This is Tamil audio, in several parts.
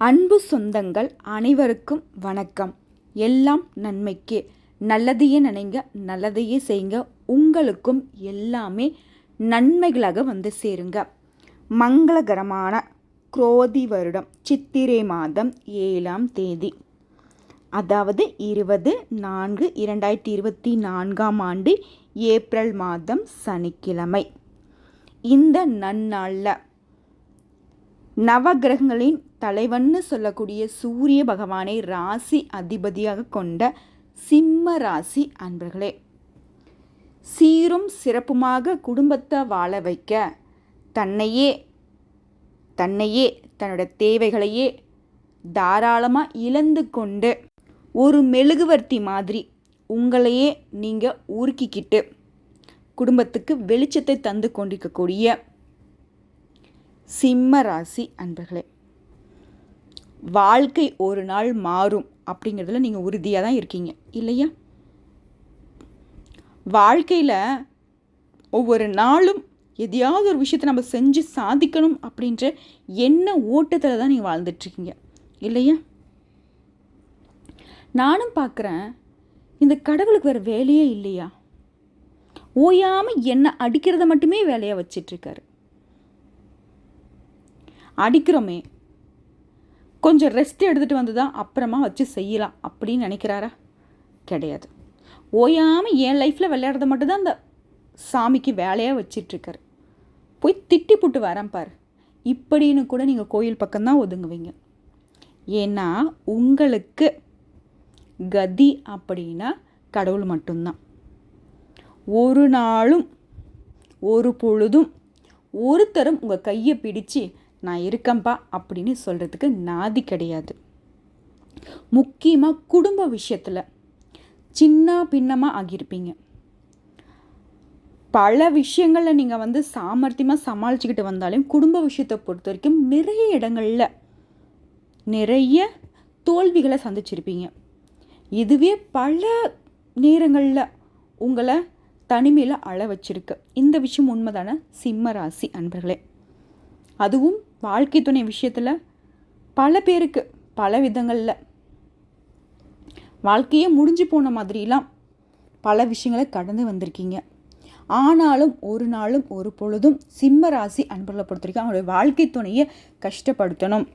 அன்பு சொந்தங்கள் அனைவருக்கும் வணக்கம். எல்லாம் நன்மைக்கு. நல்லதையே நினைங்க நல்லதையே செய்யுங்க. உங்களுக்கும் எல்லாமே நன்மைகளாக வந்து சேருங்க. மங்களகரமான குரோதி வருடம் சித்திரை மாதம் ஏழாம் தேதி. அதாவது இருபது நான்கு இரண்டாயிரத்தி இருபத்தி நான்காம் ஆண்டு ஏப்ரல் மாதம் சனிக்கிழமை. இந்த நன்னாளில் நவகிரகங்களின் தலைவன்னு சொல்லக்கூடிய சூரிய பகவானை ராசி அதிபதியாக கொண்ட சிம்ம ராசி அன்பர்களே சீரும் சிறப்புமாக குடும்பத்தை வாழ வைக்க தன்னையே தன்னையே தன்னோட தேவைகளையே தாராளமாக இழந்து கொண்டு ஒரு மெழுகுவர்த்தி மாதிரி உங்களையே நீங்கள் உருக்கிக்கிட்டு குடும்பத்துக்கு வெளிச்சத்தை தந்து கொண்டிருக்கக்கூடிய சிம்ம ராசி அன்பர்களே வாழ்க்கை ஒரு நாள் மாறும் அப்படிங்கிறதுல நீங்கள் உறுதியாக தான் இருக்கீங்க இல்லையா? வாழ்க்கையில் ஒவ்வொரு நாளும் எதையாவது ஒரு விஷயத்தை நம்ம செஞ்சு சாதிக்கணும் அப்படின்ற என்ன ஓட்டத்தில் தான் நீங்கள் வாழ்ந்துட்டுருக்கீங்க இல்லையா? நானும் பார்க்குறேன் இந்த கடவுளுக்கு வேறு வேலையே இல்லையா? ஓயாமல் என்னை அடிக்கிறத மட்டுமே வேலையாக வச்சிட்ருக்காரு அடிக்கிறோமே. கொஞ்சம் ரெஸ்ட் எடுத்துகிட்டு வந்து தான் அப்புறமா வச்சு செய்யலாம் அப்படின்னு நினைக்கிறாரா? கிடையாது. ஓயாமல் என் லைஃப்பில் விளையாடுறத மட்டும்தான் அந்த சாமிக்கு வேலையாக வச்சிட்ருக்காரு. போய் திட்டி புட்டு வரேன் பார். இப்படின்னு கூட நீங்கள் கோயில் பக்கம்தான் ஒதுங்குவீங்க. ஏன்னா உங்களுக்கு கதி அப்படின்னா கடவுள் மட்டும்தான். ஒரு நாளும் ஒரு பொழுதும் ஒருத்தரும் உங்கள் கையை பிடிச்சு நான் இருக்கேன்ப்பா அப்படின்னு சொல்கிறதுக்கு நாதி கிடையாது. முக்கியமாக குடும்ப விஷயத்தில் சின்ன பின்னமாக ஆகியிருப்பீங்க. பல விஷயங்களில் நீங்கள் வந்து சாமர்த்தியமாக சமாளிச்சுக்கிட்டு வந்தாலும் குடும்ப விஷயத்தை பொறுத்த வரைக்கும் நிறைய இடங்களில் நிறைய தோல்விகளை சந்திச்சிருப்பீங்க. இதுவே பல நேரங்களில் உங்களை தனிமையில் அழ வச்சிருக்கு. இந்த விஷயம் உண்மைதான? சிம்ம ராசி அன்பர்களே. அதுவும் வாழ்க்கை துணை விஷயத்தில் பல பேருக்கு பல விதங்களில். வாழ்க்கையே முடிஞ்சு போன மாதிரிலாம் பல விஷயங்களை கடந்து வந்திருக்கீங்க. ஆனாலும் ஒரு நாளும் ஒரு பொழுதும் சிம்ம ராசி அன்பர்களை பொறுத்த வரைக்கும் அவங்களுடைய வாழ்க்கை துணையை கஷ்டப்படுத்தணும்.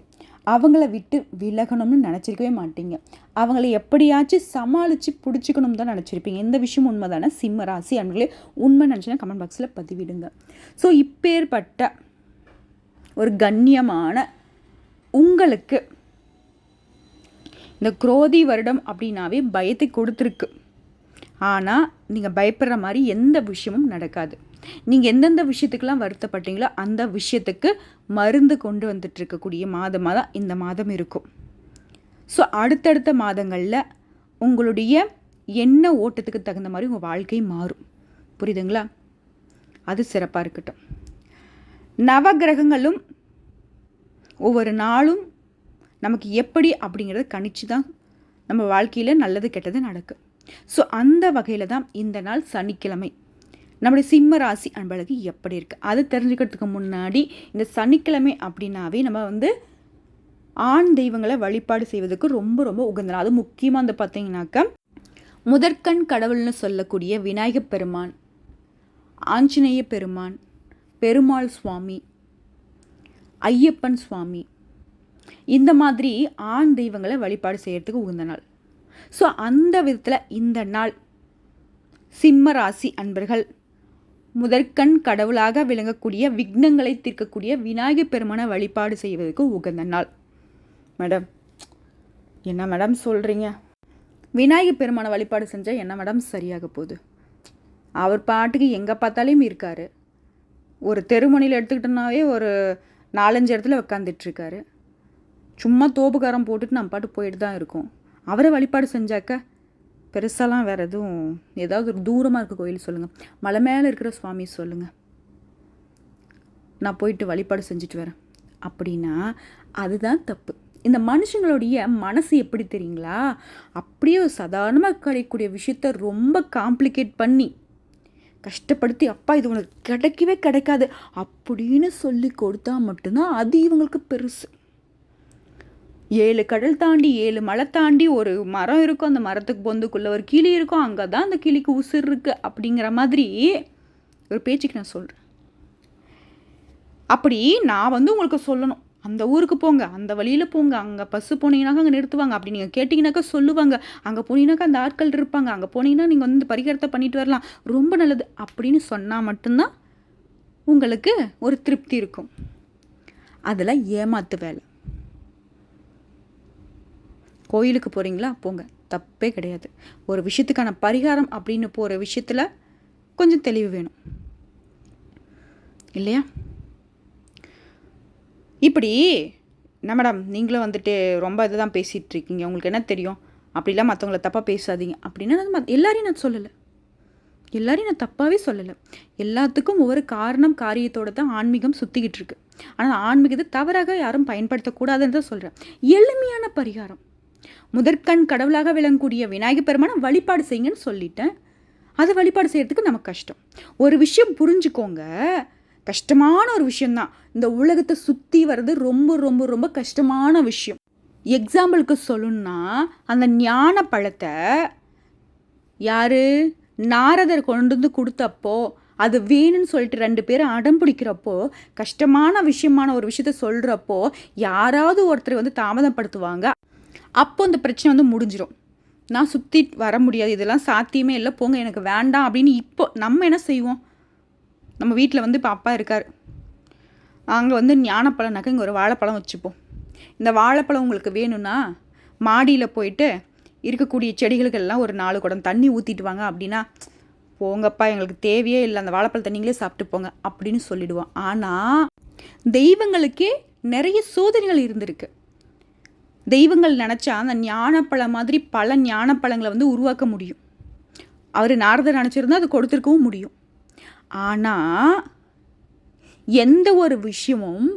அவங்கள விட்டு விலகணும்னு நினச்சிருக்கவே மாட்டீங்க. அவங்கள எப்படியாச்சும் சமாளித்து பிடிச்சிக்கணும் தான் நினச்சிருப்பீங்க. இந்த விஷயம் உண்மை தானே சிம்ம ராசி அன்பர்களே உண்மை நினச்சினா கமெண்ட் பாக்ஸில் பதிவிடுங்க. ஸோ இப்பேற்பட்ட ஒரு கண்ணியமான உங்களுக்கு இந்த குரோதி வருடம் அப்படின்னாவே பயத்தை கொடுத்துருக்கு. ஆனால் நீங்கள் பயப்படுற மாதிரி எந்த விஷயமும் நடக்காது. நீங்கள் எந்தெந்த விஷயத்துக்கெல்லாம் வருத்தப்பட்டீங்களோ அந்த விஷயத்துக்கு மருந்து கொண்டு வந்துட்டு இருக்கக்கூடிய மாதமாக தான் இந்த மாதம் இருக்கும். ஸோ அடுத்தடுத்த மாதங்களில் உங்களுடைய என்ன ஓட்டத்துக்கு தகுந்த மாதிரி உங்கள் வாழ்க்கை மாறும். புரியுதுங்களா? அது சிறப்பாக இருக்கட்டும். நவகிரகங்களும் ஒவ்வொரு நாளும் நமக்கு எப்படி அப்படிங்கிறத கணிச்சு தான் நம்ம வாழ்க்கையில் நல்லது கெட்டது நடக்கும் ஸோ அந்த வகையில் தான் இந்த நாள் சனிக்கிழமை. நம்முடைய சிம்ம ராசி அன்பழகு எப்படி இருக்குது அது தெரிஞ்சுக்கிறதுக்கு முன்னாடி இந்த சனிக்கிழமை அப்படின்னாவே நம்ம வந்து ஆண் தெய்வங்களை வழிபாடு செய்வதற்கு ரொம்ப ரொம்ப உகந்த நாள் அது முக்கியமாக வந்து பார்த்தீங்கன்னாக்கா முதற்கண் கடவுள்னு சொல்லக்கூடிய விநாயகப் பெருமான் ஆஞ்சநேய பெருமான் பெருமாள் சுவாமி ஐயப்பன் சுவாமி. இந்த மாதிரி ஆண் தெய்வங்களை வழிபாடு செய்கிறதுக்கு உகந்த நாள். ஸோ அந்த விதத்தில் இந்த நாள் சிம்ம ராசி அன்பர்கள் முதற்கண் கடவுளாக விளங்கக்கூடிய விக்னங்களை தீர்க்கக்கூடிய விநாயகர் பெருமான வழிபாடு செய்வதற்கு உகந்த நாள். மேடம் என்ன மேடம் சொல்கிறீங்க விநாயகர் பெருமான வழிபாடு செஞ்சால் என்ன மேடம் சரியாக போகுது? அவர் பாட்டுக்கு எங்கே பார்த்தாலையும் இருக்கார். ஒரு தெருமணியில் எடுத்துக்கிட்டோன்னாவே ஒரு நாலஞ்சு இடத்துல உட்காந்துட்ருக்காரு சும்மா தோப்புக்காரம் போட்டுட்டு நம்ம பாட்டு போயிட்டு தான் இருக்கோம். அவரை வழிபாடு செஞ்சாக்க பெருசாலாம் வேறு எதுவும் ஏதாவது ஒரு தூரமாக இருக்க கோயில் சொல்லுங்கள் மலை மேலே இருக்கிற சுவாமி சொல்லுங்கள் நான் போயிட்டு வழிபாடு செஞ்சுட்டு வரேன். அப்படின்னா அதுதான் தப்பு. இந்த மனுஷங்களுடைய மனசு எப்படி தெரியுங்களா? அப்படியே சாதாரணமாக கிடைக்கக்கூடிய விஷயத்த ரொம்ப காம்ப்ளிகேட் பண்ணி கஷ்டப்படுத்தி அப்பா இது உனக்கு கிடைக்கவே கிடைக்காது அப்படின்னு சொல்லி கொடுத்தா மட்டும்தான் அது இவங்களுக்கு பெருசு. ஏழு கடல் தாண்டி ஏழு மலை தாண்டி ஒரு மரம் இருக்கும். அந்த மரத்துக்கு பொந்துக்குள்ளே ஒரு கிளி இருக்கும். அங்கே தான் அந்த கிளிக்கு உசுர் இருக்குது அப்படிங்கிற மாதிரி ஒரு பேச்சுக்கு நான் சொல்கிறேன் அப்படி நான் வந்து உங்களுக்கு சொல்லணும். அந்த ஊருக்கு போங்க அந்த வழியில் போங்க அங்கே பஸ்ஸு போனீங்கன்னாக்கா அங்கே நிறுத்துவாங்க. அப்படி நீங்கள் கேட்டிங்கனாக்கா சொல்லுவாங்க. அங்கே போனீங்கன்னாக்கா அந்த ஆட்கள் இருப்பாங்க. அங்கே போனீங்கன்னா நீங்கள் வந்து பரிகாரத்தை பண்ணிட்டு வரலாம். ரொம்ப நல்லது. அப்படின்னு சொன்னால் மட்டும்தான் உங்களுக்கு ஒரு திருப்தி இருக்கும். அதில் ஏமாத்து வேலை. கோயிலுக்கு போகிறீங்களா போங்க. தப்பே கிடையாது. ஒரு விஷயத்துக்கான பரிகாரம் அப்படின்னு போகிற விஷயத்தில் கொஞ்சம் தெளிவு வேணும். இல்லையா? இப்படி என்ன மேடம் நீங்களும் வந்துட்டு ரொம்ப இதை தான் பேசிகிட்டு இருக்கீங்க உங்களுக்கு என்ன தெரியும்? அப்படிலாம் மற்றவங்கள தப்பாக பேசாதீங்க. அப்படின்னா எல்லாரையும் நான் சொல்லலை. எல்லாரையும் நான் தப்பாகவே சொல்லலை. எல்லாத்துக்கும் ஒவ்வொரு காரணம் காரியத்தோடு தான் ஆன்மீகம் சுற்றிக்கிட்டு இருக்கு ஆனால் ஆன்மீகத்தை தவறாக யாரும் பயன்படுத்தக்கூடாதுன்னு தான் சொல்கிறேன் எளிமையான பரிகாரம். முதற்கண் கடவுளாக விளங்கக்கூடிய விநாயகர் பெருமானை வழிபாடு செய்யுங்கன்னு சொல்லிட்டேன். அதை வழிபாடு செய்கிறதுக்கு நமக்கு கஷ்டம். ஒரு விஷயம் புரிஞ்சுக்கோங்க. கஷ்டமான ஒரு விஷயந்தான் இந்த உலகத்தை சுற்றி வர்றது ரொம்ப ரொம்ப ரொம்ப கஷ்டமான விஷயம். எக்ஸாம்பிளுக்கு சொல்லணும்னா அந்த ஞான பழத்தை யார்? நாரதர் கொண்டு வந்து கொடுத்தப்போ அது வேணும்னு சொல்லிட்டு ரெண்டு பேரும் அடம் பிடிக்கிறப்போ கஷ்டமான விஷயமான ஒரு விஷயத்த சொல்கிறப்போ யாராவது ஒருத்தர் வந்து தாமதப்படுத்துவாங்க. அப்போ அந்த பிரச்சனை வந்து முடிஞ்சிடும் நான் சுற்றி வர முடியாது இதெல்லாம் சாத்தியமே இல்லை போங்க எனக்கு வேண்டாம் அப்படின்னு இப்போ நம்ம என்ன செய்வோம்? நம்ம வீட்டில் வந்து இப்போ அப்பா இருக்கார். அங்கே வந்து ஞானப்பழம்னாக்கா இங்கே ஒரு வாழைப்பழம் வச்சுப்போம். இந்த வாழைப்பழம் உங்களுக்கு வேணும்னா மாடியில் போயிட்டு இருக்கக்கூடிய செடிகளுக்கெல்லாம் ஒரு நாலு குடம் தண்ணி ஊற்றிட்டு வாங்க அப்படின்னா போங்கப்பா எங்களுக்கு தேவையே இல்லை அந்த வாழைப்பழம் தண்ணிங்களே சாப்பிட்டு போங்க அப்படின்னு சொல்லிடுவோம். ஆனால் தெய்வங்களுக்கே நிறைய சோதனைகள் இருந்திருக்கு. தெய்வங்கள் நினச்சா அந்த ஞானப்பழம் மாதிரி பல ஞானப்பழங்களை வந்து உருவாக்க முடியும். அவர் நாரதர் நினச்சிருந்தா அது கொடுத்துருக்கவும் முடியும். ஆனால் எந்த ஒரு விஷயமும்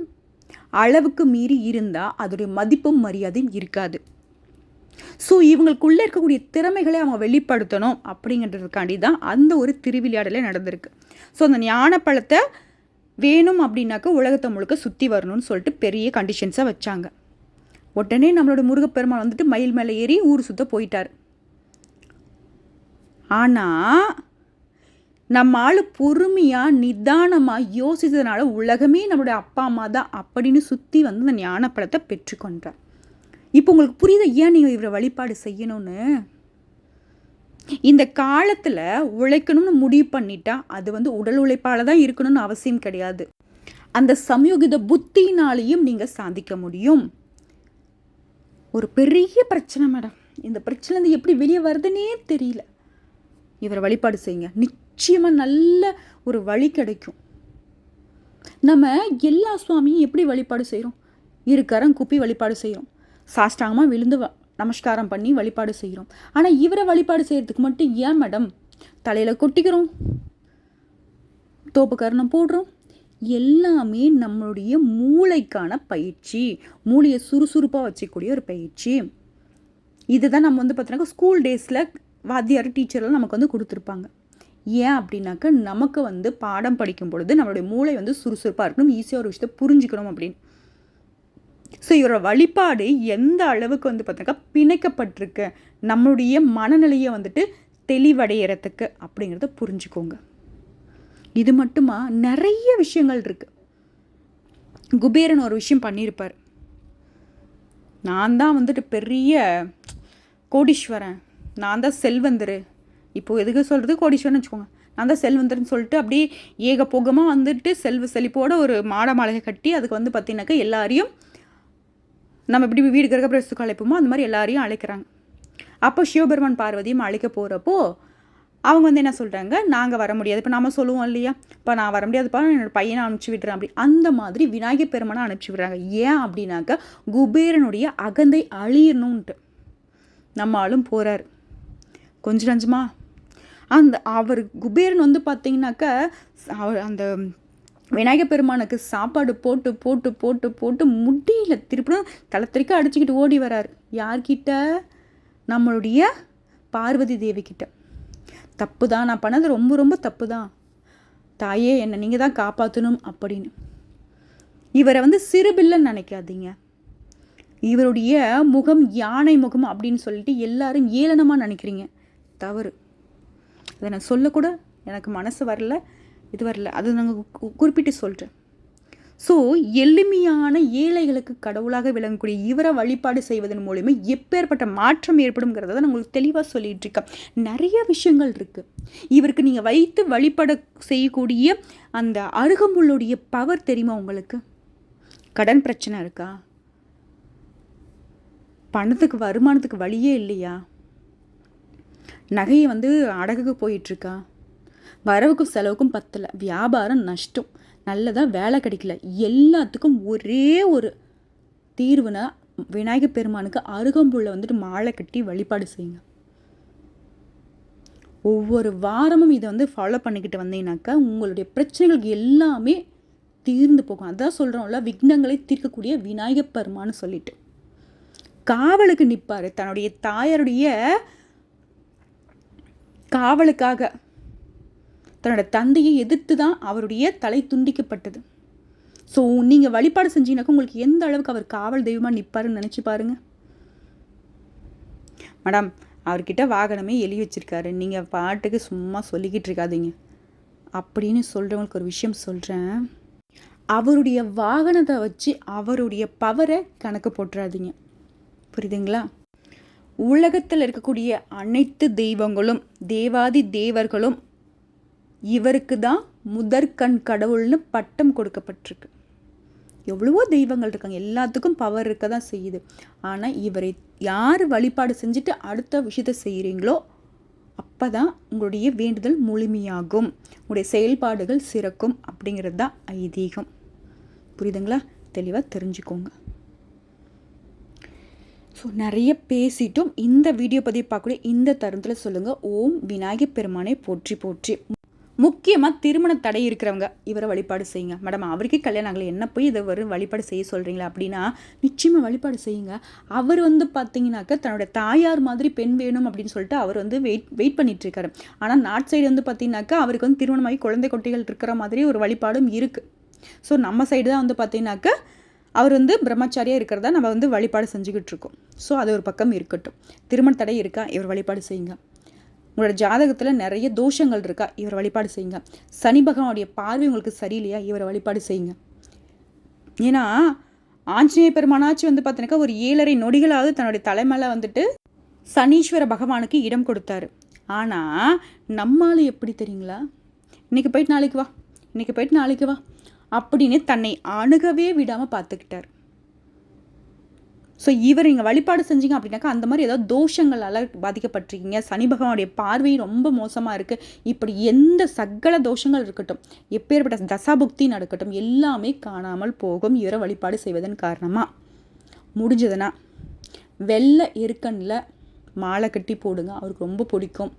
அளவுக்கு மீறி இருந்தால் அதோடைய மதிப்பும் மரியாதையும் இருக்காது. ஸோ இவங்களுக்குள்ளே இருக்கக்கூடிய திறமைகளை அவங்க வெளிப்படுத்தணும் அப்படிங்கிறதுக்காண்டி தான் அந்த ஒரு திருவிளையாடலே நடந்திருக்கு. ஸோ அந்த ஞானப்பழத்தை வேணும் அப்படின்னாக்க உலகத்தை முழுக்க சுற்றி வரணும்னு சொல்லிட்டு பெரிய கண்டிஷன்ஸாக வச்சாங்க. உடனே நம்மளோட முருகப்பெருமாள் வந்துட்டு மயில் மேலே ஏறி ஊர் சுத்த போயிட்டார். ஆனால் நம்ம ஆள் பொறுமையாக நிதானமாக யோசித்ததுனால உலகமே நம்மளுடைய அப்பா அம்மா தான் அப்படின்னு சுற்றி வந்து அந்த ஞானப்படத்தை பெற்றுக்கொண்டார். இப்போ உங்களுக்கு புரியுது? ஏன் நீங்கள் இவரை வழிபாடு செய்யணும்னு? இந்த காலத்தில் உழைக்கணும்னு முடிவு பண்ணிட்டா அது வந்து உடல் உழைப்பால் தான் இருக்கணும்னு அவசியம் கிடையாது. அந்த சமயோகித புத்தினாலையும் நீங்கள் சாதிக்க முடியும். ஒரு பெரிய பிரச்சனை மேடம். இந்த பிரச்சனை எப்படி வெளியே வருதுன்னே தெரியல. இவரை வழிபாடு செய்யுங்க. நிச்சயமாக நல்ல ஒரு வழி கிடைக்கும். நம்ம எல்லா சுவாமியும் எப்படி வழிபாடு செய்கிறோம் இருக்கரம் குப்பி வழிபாடு செய்கிறோம் சாஷ்டாங்கமாக விழுந்து நமஸ்காரம் பண்ணி வழிபாடு செய்கிறோம் ஆனால் இவரை வழிபாடு செய்கிறதுக்கு மட்டும் ஏன் மேடம்? தலையில் கொட்டிக்கிறோம். தோப்பு கரணம் போடுறோம். எல்லாமே நம்மளுடைய மூளைக்கான பயிற்சி. மூளையை சுறுசுறுப்பாக வச்சக்கூடிய ஒரு பயிற்சி. இதுதான் நம்ம வந்து பார்த்தீங்கன்னா ஸ்கூல் டேஸில் வாத்தியார் டீச்சர்லாம் நமக்கு வந்து கொடுத்துருப்பாங்க. ஏன் அப்படின்னாக்க நமக்கு வந்து பாடம் படிக்கும் பொழுது நம்மளுடைய மூளை வந்து சுறுசுறுப்பாக இருக்கணும் ஈஸியாக ஒரு விஷயத்தை புரிஞ்சுக்கணும் அப்படின்னு. ஸோ இவரோட வழிபாடு எந்த அளவுக்கு வந்து பார்த்தாக்கா பிணைக்கப்பட்டிருக்கு நம்மளுடைய மனநிலையை வந்துட்டு தெளிவடைகிறதுக்கு அப்படிங்கிறத புரிஞ்சுக்கோங்க. இது மட்டுமா நிறைய விஷயங்கள் இருக்குது குபேரன் ஒரு விஷயம் பண்ணியிருப்பார். நான் தான் வந்துட்டு பெரிய கோடீஸ்வரன் நான் தான் செல்வந்தர் இப்போ எதுக்கு சொல்கிறது கோடீஸ்வரன் வச்சுக்கோங்க. நான் தான் செல்வந்தர்னு சொல்லிட்டு அப்படியே ஏக போகமாக வந்துட்டு செல்வ செழிப்போட ஒரு மாட மாளிகை கட்டி அதுக்கு வந்து பார்த்தீங்கன்னாக்கா எல்லாரையும் நம்ம இப்படி வீடு கிரகப்பிரவேசத்துக்கு அழைப்போமோ அந்த மாதிரி எல்லாரையும் அழைக்கிறாங்க. அப்போ சிவபெருமான் பார்வதியும் அழைக்க போகிறப்போ அவங்க வந்து என்ன சொல்கிறாங்க நாங்கள் வர முடியாது. இப்போ நம்ம சொல்லுவோம் இல்லையா? இப்போ நான் வர முடியாதுப்பா என்னோடய பையனை அனுப்பிச்சி விட்றேன் அப்படி. அந்த மாதிரி விநாயகர் பெருமானை அனுப்பிச்சி விடுறாங்க. ஏன் அப்படின்னாக்கா குபேரனுடைய அகந்தை அழியணுன்ட்டு நம்ம ஆளும் போகிறார் கொஞ்சம் நஞ்சமா? அந்த அவர் குபேரன் வந்து பார்த்தீங்கன்னாக்கா அவர் அந்த விநாயகர் பெருமானுக்கு சாப்பாடு போட்டு போட்டு போட்டு போட்டு முடியல திருப்பியும் தளத்திரிக்க அடிச்சுக்கிட்டு ஓடி வரார். யார்கிட்ட? நம்மளுடைய பார்வதி தேவி தப்பு தான் நான் பண்ணது ரொம்ப ரொம்ப தப்பு தான் தாயே என்னை நீங்கள் தான் காப்பாற்றணும் அப்படின்னு. இவரை வந்து சிறுபில்லைன்னு நினைக்காதீங்க. இவருடைய முகம் யானை முகம் அப்படின்னு சொல்லிட்டு எல்லாரும் ஏளனமாக நினைக்கிறீங்க. தவறு. அதை நான் சொல்லக்கூட எனக்கு மனசு வரல இது வரல. அது நாங்கள் குறிப்பிட்டு சொல்கிறேன் ஸோ எளிமையான ஏழைகளுக்கு கடவுளாக விளங்கக்கூடிய இவரை வழிபாடு செய்வதன் மூலியமாக எப்பேற்பட்ட மாற்றம் ஏற்படுங்கிறத நான் உங்களுக்கு தெளிவாக சொல்லிகிட்டு இருக்கேன். நிறைய விஷயங்கள் இருக்குது இவருக்கு நீங்கள் வைத்து வழிபட செய்யக்கூடிய அந்த அருகம்புல்லுடைய பவர் தெரியுமா உங்களுக்கு? கடன் பிரச்சனை இருக்கா? பணத்துக்கு வருமானத்துக்கு வழியே இல்லையா? நகையை வந்து அடகுக்கு போயிட்டுருக்கா? வரவுக்கும் செலவுக்கும் பத்தலை. வியாபாரம் நஷ்டம். நல்லதாக வேலை கிடைக்கல. எல்லாத்துக்கும் ஒரே ஒரு தீர்வுனா விநாயகர் பெருமானுக்கு அருகம்புள்ள வந்துட்டு மாலை கட்டி வழிபாடு செய்யுங்க. ஒவ்வொரு வாரமும் இதை வந்து ஃபாலோ பண்ணிக்கிட்டு வந்தீங்கன்னாக்கா உங்களுடைய பிரச்சனைகளுக்கு எல்லாமே தீர்ந்து போகும். அதான் சொல்கிறோம்ல விக்னங்களை தீர்க்கக்கூடிய விநாயகர் பெருமான்னு சொல்லிட்டு. காவலுக்கு நிற்பார் தன்னுடைய தாயாருடைய காவலுக்காக தன்னோட தந்தையை எதிர்த்து தான் அவருடைய தலை துண்டிக்கப்பட்டது. ஸோ நீங்கள் வழிபாடு செஞ்சீங்கன்னாக்கா உங்களுக்கு எந்த அளவுக்கு அவர் காவல் தெய்வமாக நிற்பாருன்னு நினச்சி பாருங்கள் மேடம் அவர்கிட்ட வாகனமே எழுதி வச்சுருக்காரு. நீங்கள் பாட்டுக்கு சும்மா சொல்லிக்கிட்டு இருக்காதீங்க. அப்படின்னு சொல்கிறவங்களுக்கு ஒரு விஷயம் சொல்கிறேன் அவருடைய வாகனத்தை வச்சு அவருடைய பவரை கணக்கு போட்டுறாதீங்க. புரியுதுங்களா? உலகத்தில் இருக்கக்கூடிய அனைத்து தெய்வங்களும் தேவாதி தேவர்களும் இவருக்கு தான் முதற்கண் கடவுள்னு பட்டம் கொடுக்கப்பட்டிருக்கு. எவ்வளவோ தெய்வங்கள் இருக்காங்க. எல்லாத்துக்கும் பவர் இருக்க தான் செய்யுது. ஆனால் இவரை யார் வழிபாடு செஞ்சுட்டு அடுத்த விஷயத்த செய்கிறீங்களோ அப்போ தான் உங்களுடைய வேண்டுதல் முழுமையாகும். உங்களுடைய செயல்பாடுகள் சிறக்கும் அப்படிங்கிறது தான் ஐதீகம். புரியுதுங்களா? தெளிவாக தெரிஞ்சுக்கோங்க. ஸோ நிறைய பேசிட்டும் இந்த வீடியோ பதிவு பார்க்கக்கூடிய இந்த தருணத்தில் சொல்லுங்கள் ஓம் விநாயகர் பெருமானை போற்றி போற்றி. முக்கியமாக திருமண தடை இருக்கிறவங்க இவரை வழிபாடு செய்யுங்க. மேடம் அவருக்கே கல்யாணம் ஆகலை. என்ன போய் இதை வரும் வழிபாடு செய்ய சொல்கிறீங்களா அப்படின்னா நிச்சயமாக வழிபாடு செய்யுங்க. அவர் வந்து பார்த்தீங்கன்னாக்க தன்னோட தாயார் மாதிரி பெண் வேணும் அப்படின்னு சொல்லிட்டு அவர் வந்து வெயிட் வெயிட் பண்ணிகிட்ருக்காரு இருக்காரு ஆனால் நாட் சைடு வந்து பார்த்தீங்கன்னாக்கா அவருக்கு வந்து திருமணமாகி குழந்தை குட்டிகள் இருக்கிற மாதிரி ஒரு வழிபாடும் இருக்குது ஸோ நம்ம சைடு தான் வந்து பார்த்தீங்கன்னாக்கா அவர் வந்து பிரம்மச்சாரியாக இருக்கிறதா நம்ம வந்து வழிபாடு செஞ்சுக்கிட்டு இருக்கோம் ஸோ அது ஒரு பக்கம் இருக்கட்டும். திருமண தடை இருக்கா? இவர் வழிபாடு செய்யுங்க. உங்களோட ஜாதகத்தில் நிறைய தோஷங்கள் இருக்கா? இவரை வழிபாடு செய்யுங்க. சனி பகவானுடைய பார்வை உங்களுக்கு சரியில்லையா? இவரை வழிபாடு செய்யுங்க. ஏன்னா ஆஞ்சநேய பெருமானாச்சு வந்து பார்த்தீங்கன்னா ஒரு ஏழரை நொடிகளாவது தன்னுடைய தலைமையில் வந்துட்டு சனீஸ்வர பகவானுக்கு இடம் கொடுத்தாரு. ஆனால் நம்மால் எப்படி தெரியுங்களா? இன்றைக்கி போயிட்டு நாளைக்கு வா. இன்றைக்கி போயிட்டு நாளைக்கு வா. அப்படின்னு தன்னை அணுகவே விடாமல் பார்த்துக்கிட்டார். ஸோ இவர் நீங்கள் வழிபாடு செஞ்சீங்க அப்படின்னாக்கா அந்த மாதிரி ஏதாவது தோஷங்களால் பாதிக்கப்பட்டிருக்கீங்க. சனி பகவானுடைய பார்வை ரொம்ப மோசமாக இருக்குது இப்படி எந்த சகல தோஷங்கள் இருக்கட்டும் எப்பேற்பட்ட தசாபுக்தி நடக்கட்டும் எல்லாமே காணாமல் போகும். இவரை வழிபாடு செய்வதன் காரணமாக முடிஞ்சதுன்னா வெள்ளை எருக்கனில் மாலை கட்டி போடுங்க. அவருக்கு ரொம்ப பிடிக்கும்.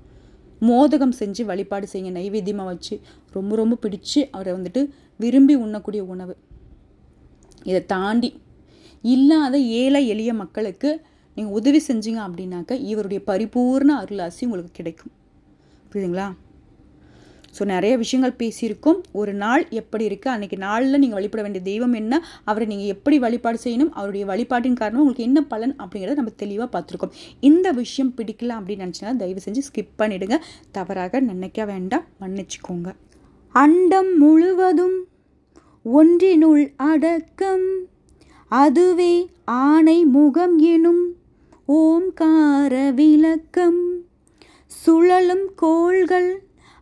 மோதகம் செஞ்சு வழிபாடு செய்யுங்க நைவேத்தியமாக வச்சு ரொம்ப ரொம்ப பிடிச்சு அவரை வந்துட்டு விரும்பி உண்ணக்கூடிய உணவு. இதை தாண்டி இல்லாத ஏழை எளிய மக்களுக்கு நீங்கள் உதவி செஞ்சீங்க அப்படின்னாக்க இவருடைய பரிபூர்ண அருளாசி உங்களுக்கு கிடைக்கும். புரியுதுங்களா? ஸோ நிறைய விஷயங்கள் பேசியிருக்கோம். ஒரு நாள் எப்படி இருக்குது அன்றைக்கி நாளில் நீங்கள் வழிபட வேண்டிய தெய்வம் என்ன? அவரை நீங்கள் எப்படி வழிபாடு செய்யணும்? அவருடைய வழிபாட்டின் காரணம் உங்களுக்கு என்ன பலன் அப்படிங்கிறத நம்ம தெளிவாக பார்த்துருக்கோம். இந்த விஷயம் பிடிக்கல அப்படின்னு நினச்சினா தயவு செஞ்சு ஸ்கிப் பண்ணிவிடுங்க தவறாக நினைக்க வேண்டாம். மன்னிச்சுக்கோங்க. அண்டம் முழுவதும் ஒன்றினுள் அடக்கம். அதுவே ஆணை முகம் எனும் ஓம்கார விளக்கம். சுழலும் கோள்கள்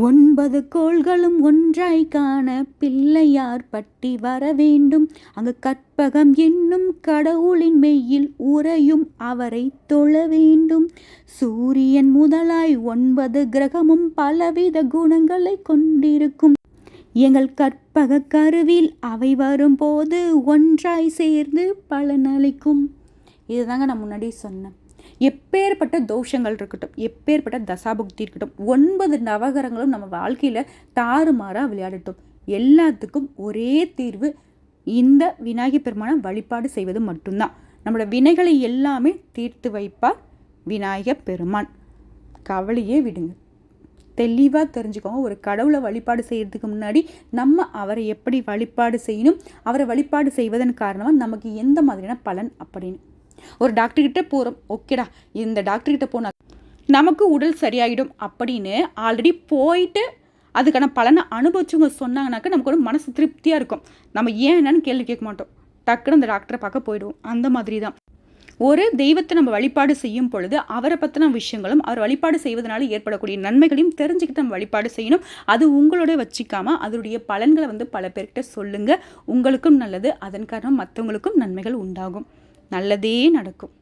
ஒன்பது கோள்களும் ஒன்றாய் காண பிள்ளையார் பட்டி வர வேண்டும். அங்கு கற்பகம் என்னும் கடவுளின் மெய்யில் உறையும் அவரை தொழ வேண்டும். சூரியன் முதலாய் ஒன்பது கிரகமும் பலவித குணங்களை கொண்டிருக்கும். எங்கள் கற்பக கருவில் அவை வரும்போது ஒன்றாய் சேர்ந்து பலனளிக்கும். இதுதாங்க நான் முன்னாடி சொன்னேன். எப்பேற்பட்ட தோஷங்கள் இருக்கட்டும் எப்பேற்பட்ட தசாபுக்தி இருக்கட்டும் ஒன்பது நவகரங்களும் நம்ம வாழ்க்கையில் தாறுமாறாக விளையாடட்டும். எல்லாத்துக்கும் ஒரே தீர்வு இந்த விநாயகர் பெருமானை வழிபாடு செய்வது மட்டும்தான். நம்மளோட வினைகளை எல்லாமே தீர்த்து வைப்பார் விநாயகர் பெருமான். கவலையே விடுங்க. தெளிவாக தெரிஞ்சுக்கோங்க. ஒரு கடவுளை வழிபாடு செய்கிறதுக்கு முன்னாடி நம்ம அவரை எப்படி வழிபாடு செய்யணும் அவரை வழிபாடு செய்வதன் காரணமாக நமக்கு எந்த மாதிரியான பலன் அப்படின்னு. ஒரு டாக்டர்கிட்ட போகிறோம் ஓகேடா இந்த டாக்டர்கிட்ட போனால் நமக்கு உடல் சரியாயிடும் அப்படின்னு ஆல்ரெடி போயிட்டு அதுக்கான பலனை அனுபவிச்சவங்க சொன்னாங்கனாக்கா நமக்கு ஒரு மனசு திருப்தியாக இருக்கும். நம்ம ஏன் என்னன்னு கேள்வி கேட்க மாட்டோம். டக்குன்னு அந்த டாக்டரை பார்க்க போயிடுவோம். அந்த மாதிரி தான் ஒரு தெய்வத்தை நம்ம வழிபாடு செய்யும் பொழுது அவரை பற்றின விஷயங்களும் அவர் வழிபாடு செய்வதனால ஏற்படக்கூடிய நன்மைகளையும் தெரிஞ்சுக்கிட்டு நம்ம வழிபாடு செய்யணும். அது உங்களோட வச்சிக்காமல் அதனுடைய பலன்களை வந்து பல பேர்கிட்ட சொல்லுங்கள் உங்களுக்கும் நல்லது. அதன் காரணம் மற்றவங்களுக்கும் நன்மைகள் உண்டாகும். நல்லதே நடக்கும்.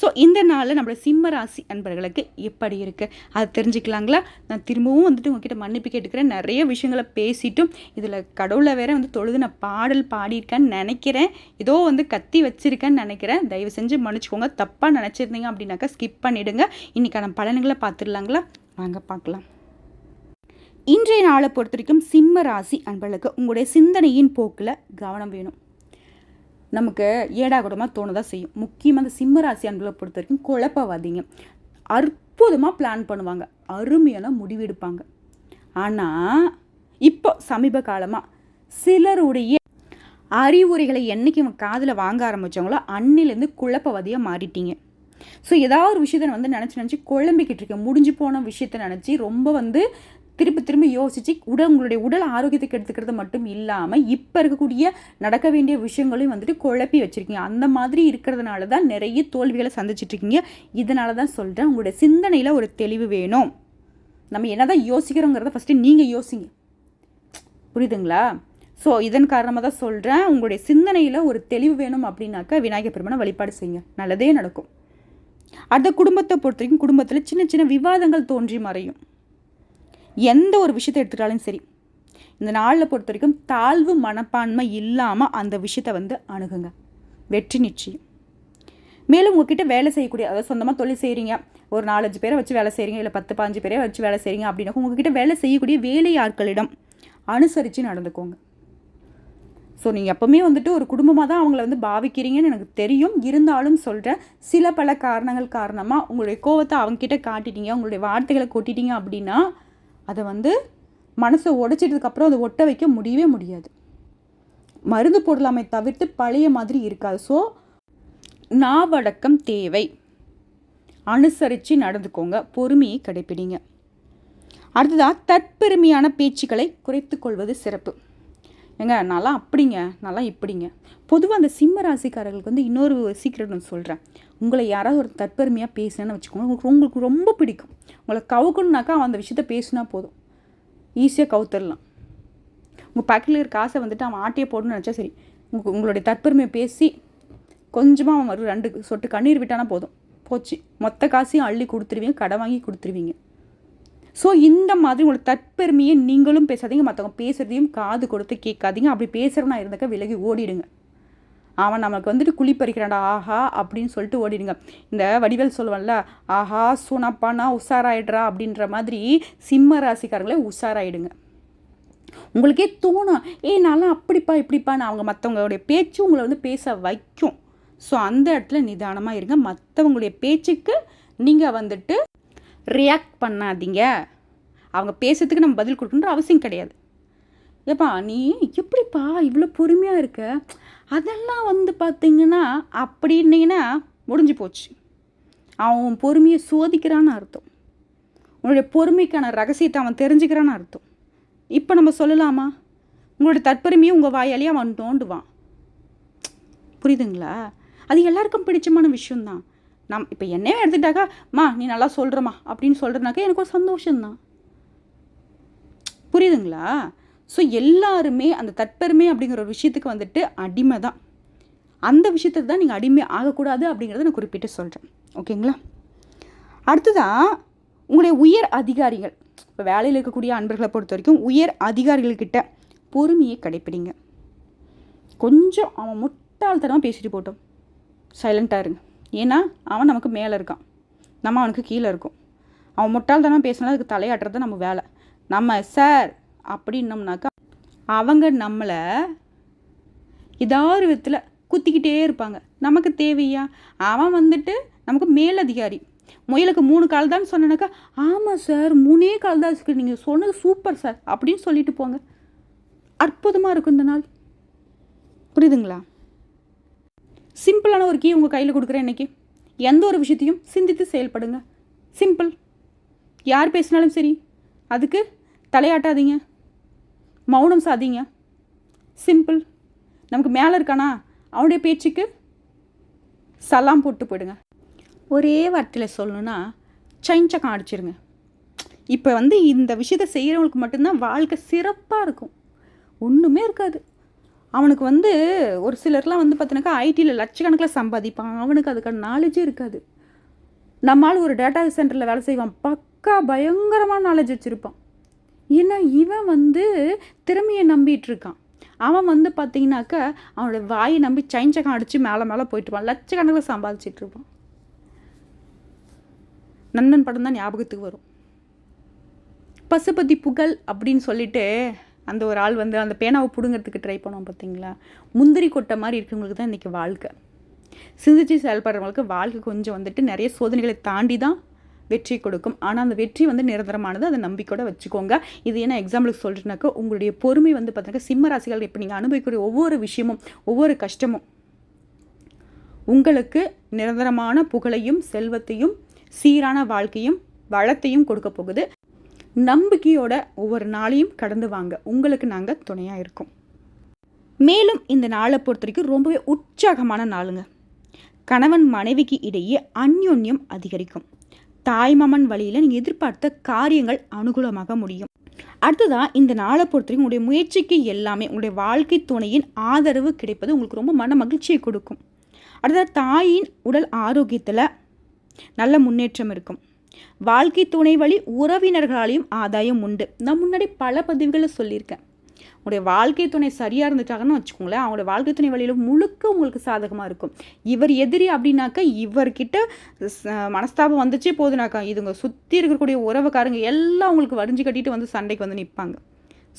ஸோ இந்த நாளில் நம்மளோட சிம்ம ராசி அன்பர்களுக்கு எப்படி இருக்குது அது தெரிஞ்சுக்கலாங்களா? நான் திரும்பவும் வந்துட்டு உங்ககிட்ட மன்னிப்பு கேட்டுக்கிறேன். நிறைய விஷயங்களை பேசிட்டும் இதில் கடவுளை வேற வந்து தொழுது நான் பாடல் பாடியிருக்கேன்னு நினைக்கிறேன். ஏதோ வந்து கத்தி வச்சுருக்கேன்னு நினைக்கிறேன். தயவு செஞ்சு மன்னிச்சுக்கோங்க. தப்பாக நினச்சிருந்தீங்க அப்படின்னாக்கா ஸ்கிப் பண்ணிவிடுங்க இன்றைக்கான பலன்களை பார்த்துடலாங்களா? வாங்க பார்க்கலாம். இன்றைய நாளை பொறுத்த வரைக்கும் சிம்ம ராசி அன்பர்களுக்கு உங்களுடைய சிந்தனையின் போக்கில் கவனம் வேணும். நமக்கு ஏடாகூடமாக தோணுதான் செய்யும். முக்கியமாக அந்த சிம்மராசி அன்புகளை பொறுத்த வரைக்கும் குழப்பவாதீங்க. அற்புதமாக பிளான் பண்ணுவாங்க. அருமையெல்லாம் முடிவெடுப்பாங்க ஆனால் இப்போ சமீப காலமாக சிலருடைய அறிவுரைகளை என்றைக்கு நம்ம காதில் வாங்க ஆரம்பித்தவங்களோ அன்னிலேருந்து குழப்பவாதியாக மாறிட்டீங்க. ஸோ ஏதாவது ஒரு விஷயத்த வந்து நினச்சி நினச்சி குழம்பிக்கிட்டு இருக்கேன். முடிஞ்சு போன விஷயத்த நினச்சி ரொம்ப வந்து திரும்ப திரும்ப யோசித்து உடல் உங்களுடைய உடல் ஆரோக்கியத்தை எடுத்துக்கிறது மட்டும் இல்லாமல் இப்போ இருக்கக்கூடிய நடக்க வேண்டிய விஷயங்களையும் வந்துட்டு குழப்பி வச்சுருக்கீங்க. அந்த மாதிரி இருக்கிறதுனால தான் நிறைய தோல்விகளை சந்திச்சிட்ருக்கீங்க இதனால தான் சொல்கிறேன் உங்களுடைய சிந்தனையில் ஒரு தெளிவு வேணும். நம்ம என்ன தான் யோசிக்கிறோங்கிறத ஃபஸ்ட்டு நீங்கள் யோசிங்க. புரியுதுங்களா? ஸோ இதன் காரணமாக தான் சொல்கிறேன் உங்களுடைய சிந்தனையில் ஒரு தெளிவு வேணும் அப்படின்னாக்கா விநாயகர் பெருமனை வழிபாடு செய்யுங்க. நல்லதே நடக்கும். அடுத்த குடும்பத்தை பொறுத்த வரைக்கும் குடும்பத்தில் சின்ன சின்ன விவாதங்கள் தோன்றி மறையும். எந்த ஒரு விஷயத்தை எடுத்துட்டாலும் சரி இந்த நாளில் பொறுத்த வரைக்கும் தாழ்வு மனப்பான்மை இல்லாமல் அந்த விஷயத்தை வந்து அணுகுங்க. வெற்றி நிச்சயம். மேலும் உங்ககிட்ட வேலை செய்யக்கூடிய அதாவது சொந்தமாக தொழில் செய்கிறீங்க ஒரு நாலஞ்சு பேரை வச்சு வேலை செய்கிறீங்க இல்லை பத்து பாஞ்சு பேரை வச்சு வேலை செய்கிறீங்க அப்படின்னா உங்ககிட்ட வேலை செய்யக்கூடிய வேலையாட்களிடம் அனுசரித்து நடந்துக்கோங்க. ஸோ நீங்கள் எப்போவுமே வந்துட்டு ஒரு குடும்பமாக தான் அவங்கள வந்து பாவிக்கிறீங்கன்னு எனக்கு தெரியும். இருந்தாலும் சொல்கிறேன் சில பல காரணங்கள் காரணமாக உங்களுடைய கோவத்தை அவங்கக்கிட்ட காட்டிட்டீங்க உங்களுடைய வார்த்தைகளை கொட்டிட்டீங்க அப்படின்னா அதை வந்து மனசை உடைச்சிட்டதுக்கப்புறம் அதை ஒட்ட வைக்க முடியவே முடியாது. மருந்து போடலாமே தவிர்த்து பழைய மாதிரி இருக்காது. ஸோ நாவடக்கம் தேவை. அனுசரித்து நடந்துக்கோங்க. பொறுமையை கடைப்பிடிங்க. அடுத்ததாக தற்பெருமையான பேச்சுக்களை குறைத்து கொள்வது சிறப்பு. ஏங்க நல்லா அப்படிங்க நல்லா இப்படிங்க. பொதுவாக அந்த சிம்ம ராசிக்காரர்களுக்கு வந்து இன்னொரு சீக்கிரம் ஒன்று சொல்கிறேன் உங்களை யாராவது ஒரு தற்பெருமையாக பேசுனேன்னு வச்சுக்கோங்க உங்களுக்கு உங்களுக்கு ரொம்ப பிடிக்கும். உங்களை கவுக்கணுனாக்கா அவன் அந்த விஷயத்த பேசினா போதும். ஈஸியாக கவுத்தரலாம் உங்கள் பக்கத்தில் இருக்க காசை வந்துட்டு அவன் ஆட்டியை போடணும்னு நினச்சா சரி. உங்கள் உங்களுடைய தற்பெருமையை பேசி கொஞ்சமாக அவன் ஒரு ரெண்டு சொட்டு கண்ணீர் விட்டானா போதும். போச்சு. மொத்த காசையும் அள்ளி கொடுத்துருவீங்க கடை வாங்கி கொடுத்துருவீங்க. ஸோ இந்த மாதிரி உங்களுக்கு தற்பெருமையை நீங்களும் பேசாதீங்க. மற்றவங்க பேசுகிறதையும் காது கொடுத்து கேட்காதீங்க. அப்படி பேசுகிறவனா இருந்தாக்க விலகி ஓடிடுங்க. அவன் நமக்கு வந்துட்டு குழி பறிக்கிறான்டா ஆஹா அப்படின்னு சொல்லிட்டு ஓடிடுங்க. இந்த வடிவேல் சொல்லுவான்ல ஆஹா சூனாப்பானா உஷாராயிடுறா அப்படின்ற மாதிரி சிம்ம ராசிக்காரங்களே உஷாராயிடுங்க. உங்களுக்கே தோணும் ஏ நல்லா அப்படிப்பா இப்படிப்பான்னு அவங்க மற்றவங்களுடைய பேச்சு உங்களை வந்து பேச வைக்கும். ஸோ அந்த இடத்துல நிதானமாக இருங்க. மற்றவங்களுடைய பேச்சுக்கு நீங்கள் வந்துட்டு ரியாக்ட் பண்ணாதீங்க. அவங்க பேசுறதுக்கு நம்ம பதில் கொடுக்கணுன்ற அவசியம் கிடையாது. ஏப்பா நீ எப்படிப்பா இவ்வளோ பொறுமையாக இருக்க? அதெல்லாம் வந்து பார்த்திங்கன்னா அப்படின்னீங்கன்னா முடிஞ்சு போச்சு. அவன் பொறுமையை சோதிக்கிறான்னு அர்த்தம். உன்னுடைய பொறுமைக்கான ரகசியத்தை அவன் தெரிஞ்சுக்கிறான்னு அர்த்தம். இப்போ நம்ம சொல்லலாமா? உங்களுடைய தற்பெருமையை உங்கள் வாயாலேயே அவன் தோண்டுவான். புரியுதுங்களா? அது எல்லாருக்கும் பிடிச்சமான விஷயந்தான் நம் இப்போ என்னையே எடுத்துக்கிட்டாக்கா மா நீ நல்லா சொல்கிறமா அப்படின்னு சொல்கிறனாக்கா எனக்கு ஒரு சந்தோஷம்தான். புரியுதுங்களா? ஸோ எல்லாருமே அந்த தற்பெருமை அப்படிங்கிற ஒரு விஷயத்துக்கு வந்துட்டு அடிமை தான் அந்த விஷயத்துக்கு தான் நீங்கள் அடிமை ஆகக்கூடாது அப்படிங்கிறத நான் குறிப்பிட்டு சொல்கிறேன் ஓகேங்களா? அடுத்ததான் உங்களுடைய உயர் அதிகாரிகள் இப்போ வேலையில் இருக்கக்கூடிய அன்பர்களை பொறுத்த வரைக்கும் உயர் அதிகாரிகள்கிட்ட பொறுமையை கடைப்பிடிங்க. கொஞ்சம் அவன் முட்டாள்தனமாக பேசிட்டு போட்டோம். சைலண்ட்டாக இருங்க. ஏன்னா அவன் நமக்கு மேலே இருக்கான். நம்ம அவனுக்கு கீழே இருக்கும். அவன் முட்டாள்தனம் பேசினா அதுக்கு தலையாட்டுறது நம்ம வேலை. நம்ம சார் அப்படின்னம்னாக்கா அவங்க நம்மளை ஏதாவது விதத்தில் குத்திக்கிட்டே இருப்பாங்க. நமக்கு தேவையா? அவன் வந்துட்டு நமக்கு மேலதிகாரி. முயலுக்கு மூணு கால் தான் சொன்னனாக்கா ஆமாம் சார் மூணே கால் தான் இருக்கு. நீங்கள் சொன்னது சூப்பர் சார். அப்படின்னு சொல்லிட்டு போங்க. அற்புதமாக இருக்கும் இந்த நாள். புரியுதுங்களா? சிம்பிளான ஒரு கீ உங்கள் கையில் கொடுக்குறேன் இன்றைக்கி எந்த ஒரு விஷயத்தையும் சிந்தித்து செயல்படுங்க. சிம்பிள் யார் பேசினாலும் சரி அதுக்கு தலையாட்டாதீங்க. மௌனம் சாதிங்க. சிம்பிள் நமக்கு மேலே இருக்கானா அவனுடைய பேச்சுக்கு சலாம் போட்டு போயிடுங்க. ஒரே வார்த்தையில் சொல்லணும்னா சைஞ்சக்கம் அடிச்சிருங்க. இப்போ வந்து இந்த விஷயத்தை செய்கிறவங்களுக்கு மட்டும்தான் வாழ்க்கை சிறப்பாக இருக்கும். ஒன்றுமே இருக்காது. அவனுக்கு வந்து ஒரு சிலர்லாம் வந்து பார்த்தினாக்கா ஐடியில் லட்சக்கணக்கில் சம்பாதிப்பான். அவனுக்கு அதுக்கான நாலேஜே இருக்காது. நம்மளால் ஒரு டேட்டா சென்டரில் வேலை செய்வான். பக்கா பயங்கரமான நாலேஜ் வச்சுருப்பான். ஏன்னா இவன் வந்து திறமையை நம்பிட்டு இருக்கான் அவன் வந்து பார்த்தீங்கன்னாக்க அவனோட வாயை நம்பி சைஞ்சகம் அடித்து மேலே மேலே போயிட்டு லட்சக்கணக்கில் சம்பாதிச்சிட்டு இருப்பான் நன்னன் படம் தான் ஞாபகத்துக்கு வரும். பசுபதி புகழ் அப்படின்னு சொல்லிட்டு அந்த ஒரு ஆள் வந்து அந்த பேனாவை பிடுங்கிறதுக்கு ட்ரை பண்ணுவோம் பார்த்தீங்களா? முந்திரி கொட்டை மாதிரி இருக்கவங்களுக்கு தான் இன்றைக்கி வாழ்க்கை. சிந்திச்சு செயல்படுறவங்களுக்கு வாழ்க்கை கொஞ்சம் வந்துட்டு நிறைய சோதனைகளை தாண்டி தான் வெற்றி கொடுக்கும். ஆனால் அந்த வெற்றி வந்து நிரந்தரமானது அதை நம்பிக்கையோட வச்சுக்கோங்க. இது என்ன எக்ஸாம்பிளுக்கு சொல்கிறேன்னாக்கா உங்களுடைய பொறுமை வந்து பார்த்தீங்கன்னா சிம்ம ராசிகள் இப்போ நீங்கள் அனுபவிக்கக்கூடிய ஒவ்வொரு விஷயமும் ஒவ்வொரு கஷ்டமும் உங்களுக்கு நிரந்தரமான புகழையும் செல்வத்தையும் சீரான வாழ்க்கையும் வளத்தையும் கொடுக்க போகுது. நம்பிக்கையோட ஒவ்வொரு நாளையும் கடந்து வாங்க. உங்களுக்கு நாங்கள் துணையாக இருக்கோம். மேலும் இந்த நாளை பொறுத்த வரைக்கும் ரொம்பவே உற்சாகமான நாளுங்க. கணவன் மனைவிக்கு இடையே அந்யோன்யம் அதிகரிக்கும். தாய்மாமன் வழியில் நீங்கள் எதிர்பார்த்த காரியங்கள் அனுகூலமாக முடியும். அடுத்ததாக இந்த நாளை பொறுத்தவரைக்கும் உங்களுடைய முயற்சிக்கு எல்லாமே உங்களுடைய வாழ்க்கை துணையின் ஆதரவு கிடைப்பது உங்களுக்கு ரொம்ப மன மகிழ்ச்சியை கொடுக்கும். அடுத்தது தாயின் உடல் ஆரோக்கியத்தில் நல்ல முன்னேற்றம் இருக்கும். வாழ்க்கை துணை வழி உறவினர்களாலையும் ஆதாயம் உண்டு. நான் முன்னாடி பல பதிவுகளில் சொல்லியிருக்கேன். உங்களுடைய வாழ்க்கை துணை சரியாக இருந்துட்டாங்கன்னு வச்சுக்கோங்களேன் அவங்களோட வாழ்க்கை துணை வழியில் முழுக்க உங்களுக்கு சாதகமாக இருக்கும். இவர் எதிரி அப்படின்னாக்கா இவர்கிட்ட மனஸ்தாபம் வந்துச்சே போதுனாக்கா இதுங்க சுற்றி இருக்கக்கூடிய உறவுக்காரங்க எல்லாம் உங்களுக்கு வடிஞ்சு கட்டிட்டு வந்து சண்டைக்கு வந்து நிற்பாங்க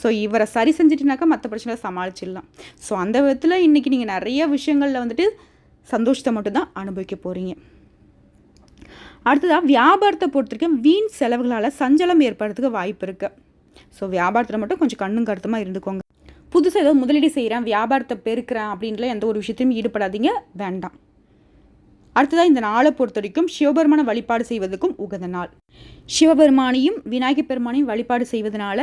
ஸோ இவரை சரி செஞ்சிட்டுனாக்கா மற்ற பிரச்சனை சமாளிச்சிடலாம். ஸோ அந்த விதத்தில் இன்றைக்கி நீங்கள் நிறைய விஷயங்களில் வந்துட்டு சந்தோஷத்தை மட்டும்தான் அனுபவிக்க போகிறீங்க அடுத்ததாக வியாபாரத்தை பொறுத்திருக்கேன் வீண் செலவுகளால் சஞ்சலம் ஏற்படுறதுக்கு வாய்ப்பு இருக்குது ஸோ வியாபாரத்தில் மட்டும் கொஞ்சம் கண்ணும் கருத்துமாக இருந்துக்கோங்க. புதுசாக ஏதோ முதலீடு செய்கிறேன் வியாபாரத்தை பெருக்கிறேன் அப்படின்ற எந்த ஒரு விஷயத்தையும் ஈடுபடாதீங்க வேண்டாம். அடுத்ததாக இந்த நாளை பொறுத்த வரைக்கும் சிவபெருமான வழிபாடு செய்வதற்கும் உகந்த நாள். சிவபெருமானையும் விநாயகப் பெருமானையும் வழிபாடு செய்வதனால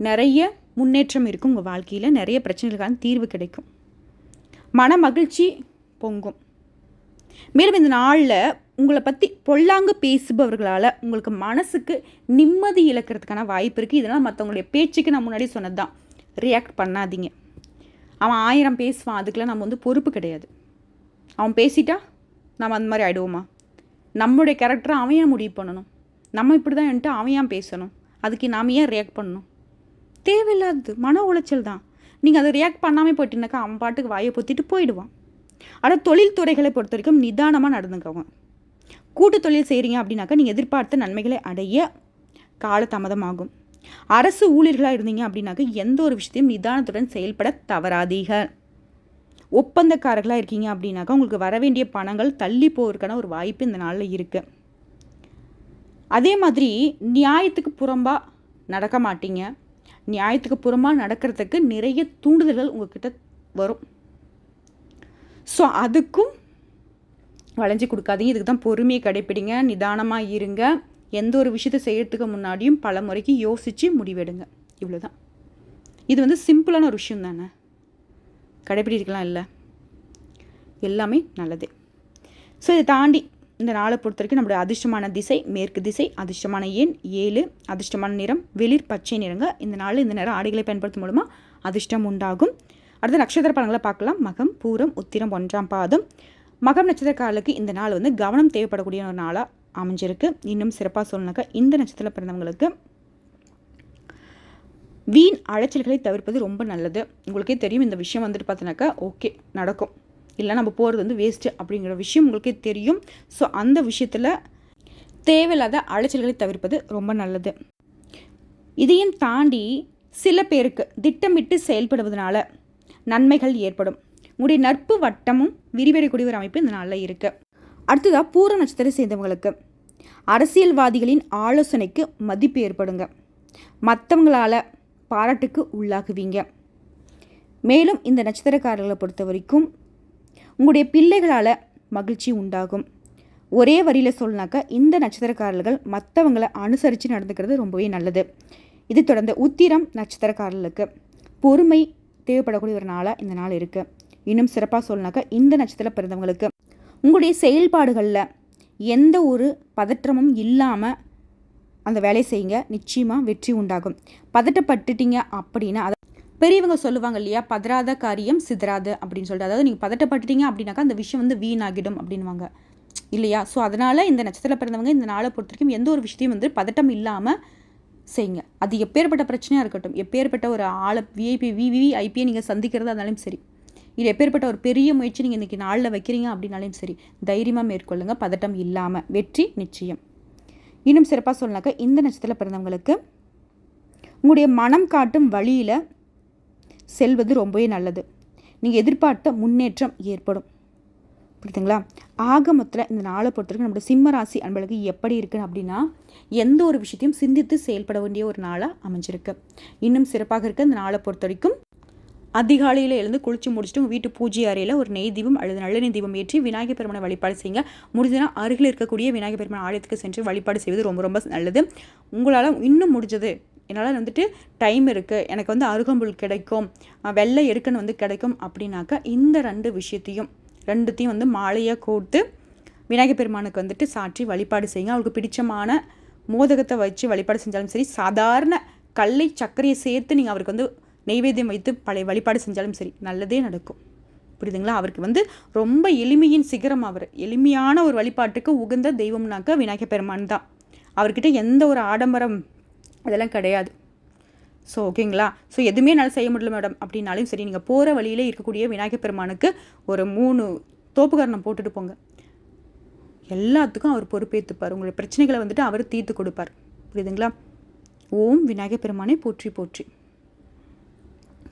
நிறைய முன்னேற்றம் இருக்கும் உங்கள் வாழ்க்கையில் நிறைய பிரச்சனைகளுக்கான தீர்வு கிடைக்கும். மன மகிழ்ச்சி பொங்கும். மேலும் இந்த நாளில் உங்களை பற்றி பொல்லாங்க பேசுபவர்களால் உங்களுக்கு மனசுக்கு நிம்மதி இழக்கிறதுக்கான வாய்ப்பு இருக்குது இதனால் மற்றவங்களுடைய பேச்சுக்கு நான் முன்னாடி சொன்னது தான் ரியாக்ட் பண்ணாதீங்க. அவன் ஆயிரம் பேசுவான். அதுக்கெலாம் நம்ம வந்து பொறுப்பு கிடையாது. அவன் பேசிட்டா நம்ம அந்த மாதிரி ஆகிடுவோமா நம்மளுடைய கேரக்டரை அவன் ஏன் முடிவு பண்ணணும்? நம்ம இப்படி தான் என்ட்டு அவன் ஏன் பேசணும்? அதுக்கு நாம் ஏன் ரியாக்ட் பண்ணணும்? தேவையில்லாதது. மன உளைச்சல் தான். நீங்கள் அதை ரியாக்ட் பண்ணாமல் போயிட்டுனாக்கா அவன் பாட்டுக்கு வாயை பொத்திட்டு போயிடுவான். ஆனால் தொழில் துறைகளை பொறுத்த வரைக்கும் நிதானமாக நடந்துக்கோங்க. கூட்டு தொழில் செய்கிறீங்க அப்படின்னாக்கா நீங்கள் எதிர்பார்த்த நன்மைகளை அடைய காலதாமதமாகும். அரசு ஊழியர்களாக இருந்தீங்க அப்படின்னாக்கா எந்த ஒரு விஷயத்தையும் நிதானத்துடன் செயல்பட தவறாதீங்க. ஒப்பந்தக்காரர்களாக இருக்கீங்க அப்படின்னாக்கா உங்களுக்கு வர வேண்டிய பணங்கள் தள்ளி போவதற்கான ஒரு வாய்ப்பு இந்த நாளில் இருக்குது அதே மாதிரி நியாயத்துக்கு புறம்பாக நடக்க மாட்டீங்க. நியாயத்துக்கு புறமாக நடக்கிறதுக்கு நிறைய தூண்டுதல்கள் உங்கள்கிட்ட வரும். ஸோ அதுக்கும் வளைஞ்சி கொடுக்காதீங்க. இதுக்கு தான் பொறுமையை கடைப்பிடிங்க. நிதானமாக இருங்க. எந்த ஒரு விஷயத்தை செய்கிறதுக்கு முன்னாடியும் பல முறைக்கு யோசித்து முடிவெடுங்க. இவ்வளோ தான் இது வந்து சிம்பிளான ஒரு விஷயம் தானே? கடைப்பிடிக்கலாம் இல்லை? எல்லாமே நல்லது. ஸோ இதை தாண்டி இந்த நாளை பொறுத்த வரைக்கும் நம்மளுடைய அதிர்ஷ்டமான திசை மேற்கு திசை அதிர்ஷ்டமான எண் ஏழு அதிர்ஷ்டமான நிறம் வெளிர் பச்சை நிறங்க இந்த நாள் இந்த நேரம் ஆடைகளை பயன்படுத்தும் மூலமாக அதிர்ஷ்டம் உண்டாகும். அடுத்து நட்சத்திர பலன்களை பார்க்கலாம். மகம் பூரம் உத்திரம் ஒன்றாம் பாதம். மகம் நட்சத்திரக்காரர்களுக்கு இந்த நாள் வந்து கவனம் தேவைப்படக்கூடிய ஒரு நாளாக அமைஞ்சிருக்கு. இன்னும் சிறப்பாக சொல்லணுனாக்கா இந்த நட்சத்திர பிறந்தவங்களுக்கு வீண் அலைச்சல்களை தவிர்ப்பது ரொம்ப நல்லது. உங்களுக்கே தெரியும் இந்த விஷயம் வந்துட்டு பார்த்தீங்கன்னாக்கா ஓகே நடக்கும். இல்லை நம்ம போகிறது வந்து வேஸ்ட்டு அப்படிங்கிற விஷயம் உங்களுக்கே தெரியும். ஸோ அந்த விஷயத்தில் தேவையில்லாத அலைச்சல்களை தவிர்ப்பது ரொம்ப நல்லது. இதையும் தாண்டி சில பேருக்கு திட்டமிட்டு செயல்படுவதனால நன்மைகள் ஏற்படும். உங்களுடைய நட்பு வட்டமும் விரிவடையக்கூடிய ஒரு அமைப்பு இந்த நாளில் இருக்குது அடுத்ததாக பூர நட்சத்திரம் சேர்ந்தவங்களுக்கு அரசியல்வாதிகளின் ஆலோசனைக்கு மதிப்பு ஏற்படுங்க. மற்றவங்களால் பாராட்டுக்கு உள்ளாகுவீங்க. மேலும் இந்த நட்சத்திரக்காரர்களை பொறுத்த வரைக்கும் உங்களுடைய பிள்ளைகளால் மகிழ்ச்சி உண்டாகும். ஒரே வரியில் சொல்லினாக்கா இந்த நட்சத்திரக்காரர்கள் மற்றவங்களை அனுசரித்து நடந்துக்கிறது ரொம்பவே நல்லது. இது தொடர்ந்து உத்திரம் நட்சத்திரக்காரர்களுக்கு. பொறுமை தேவைப்படக்கூடிய ஒரு நாளாக இந்த நாள் இருக்குது இன்னும் சிறப்பாக சொல்லினாக்கா இந்த நட்சத்திரம் பிறந்தவங்களுக்கு உங்களுடைய செயல்பாடுகளில் எந்த ஒரு பதற்றமும் இல்லாமல் அந்த வேலையை செய்யுங்க. நிச்சயமாக வெற்றி உண்டாகும். பதட்டப்பட்டுட்டீங்க அப்படின்னா அதை பெரியவங்க சொல்லுவாங்க இல்லையா பதறாத காரியம் சிதறாது அப்படின்னு சொல்லிட்டு. அதாவது நீங்கள் பதட்டப்பட்டுட்டீங்க அப்படின்னாக்கா அந்த விஷயம் வந்து வீணாகிடும் அப்படின்வாங்க இல்லையா? ஸோ அதனால் இந்த நட்சத்திரம் பிறந்தவங்க இந்த நாளை பொறுத்த வரைக்கும் எந்த ஒரு விஷயத்தையும் வந்து பதட்டம் இல்லாமல் செய்யுங்க. அது எப்பேற்பட்ட பிரச்சனையாக இருக்கட்டும். எப்பேற்பட்ட ஒரு ஆளை விஐபி விவிஐபியை நீங்கள் சந்திக்கிறதா இருந்தாலும் சரி. இது எப்பேற்பட்ட ஒரு பெரிய முயற்சி நீங்கள் இன்றைக்கி நாளில் வைக்கிறீங்க அப்படின்னாலும் சரி தைரியமாக மேற்கொள்ளுங்க. பதட்டம் இல்லாமல் வெற்றி நிச்சயம். இன்னும் சிறப்பாக சொன்னாக்க இந்த நட்சத்திரத்தில் பிறந்தவங்களுக்கு உங்களுடைய மனம் காட்டும் வழியில் செல்வது ரொம்பவே நல்லது. நீங்கள் எதிர்பார்த்த முன்னேற்றம் ஏற்படும். புரியுதுங்களா? ஆக மொத்தத்தில் இந்த நாளை பொறுத்தவரைக்கும் நம்மளோட சிம்ம ராசி அன்பளுக்கு எப்படி இருக்குது அப்படின்னா எந்த ஒரு விஷயத்தையும் சிந்தித்து செயல்பட வேண்டிய ஒரு நாளாக அமைஞ்சிருக்கு. இன்னும் சிறப்பாக இருக்க இந்த நாளை பொறுத்த வரைக்கும் அதிகாலையில் எழுந்து குளிச்சு முடிச்சுட்டு வீட்டு பூஜை அறையில் ஒரு நெய் தீபம் அல்லது நல்லெண்ணெய் தீபம் ஏற்றி விநாயகர் பெருமனை வழிபாடு செய்யுங்க. முடிஞ்சதுனா அருகில் இருக்கக்கூடிய விநாயகர் பெருமான் ஆலயத்துக்கு சென்று வழிபாடு செய்வது ரொம்ப ரொம்ப நல்லது. உங்களால் இன்னும் முடிஞ்சது. என்னால் வந்துட்டு டைம் இருக்குது எனக்கு வந்து அருகம்புல் கிடைக்கும். வெள்ளை எடுக்கன்னு வந்து கிடைக்கும் அப்படின்னாக்கா இந்த ரெண்டு விஷயத்தையும் ரெண்டுத்தையும் வந்து மாலையாக கோர்த்து விநாயகர் பெருமானுக்கு வந்துட்டு சாற்றி வழிபாடு செய்யுங்க. அவருக்கு பிடிச்சமான மோதகத்தை வச்சு வழிபாடு செஞ்சாலும் சரி சாதாரண கல்லை சர்க்கரையை சேர்த்து நீங்கள் அவருக்கு வந்து நெய்வேத்தியம் வைத்து பழைய வழிபாடு செஞ்சாலும் சரி நல்லதே நடக்கும். புரியுதுங்களா? அவருக்கு வந்து ரொம்ப எளிமையின் சிகரம் அவர். எளிமையான ஒரு வழிபாட்டுக்கு உகந்த தெய்வம்னாக்க விநாயகர் பெருமான் தான். அவர்கிட்ட எந்த ஒரு ஆடம்பரம் அதெல்லாம் கிடையாது. ஸோ ஓகேங்களா? ஸோ எதுவுமே என்னால் செய்ய முடியல மேடம். அப்படின்னாலும் சரி நீங்கள் போகிற வழியிலே இருக்கக்கூடிய விநாயகர் பெருமானுக்கு ஒரு மூணு தோப்புக்கரணம் போட்டுட்டு போங்க. எல்லாத்துக்கும் அவர் பொறுப்பேற்றுப்பார் உங்களுடைய பிரச்சனைகளை வந்துட்டு அவர் தீர்த்து கொடுப்பார். புரியுதுங்களா? ஓம் விநாயகர் பெருமானை போற்றி போற்றி.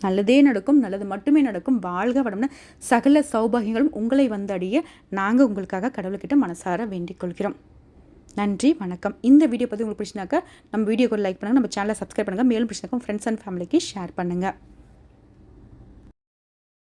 நல்லதே நடக்கும் நல்லது மட்டுமே நடக்கும். வாழ்க வடம்னு சகல சௌபாகியங்களும் உங்களை வந்தடைய நாங்கள் உங்களுக்காக கடவுள்கிட்ட மனசார வேண்டிக் கொள்கிறோம். நன்றி வணக்கம். இந்த வீடியோ பற்றி உங்களுக்கு பிடிச்சினாக்கா நம்ம வீடியோக்கு லைக் பண்ணுங்கள் நம்ம சேனலை சப்ஸ்கிரைப் பண்ணுங்கள் மேலும் பிடிச்சினாக்கா ஃப்ரெண்ட்ஸ் அண்ட் ஃபேமிலிக்கு ஷேர் பண்ணுங்கள்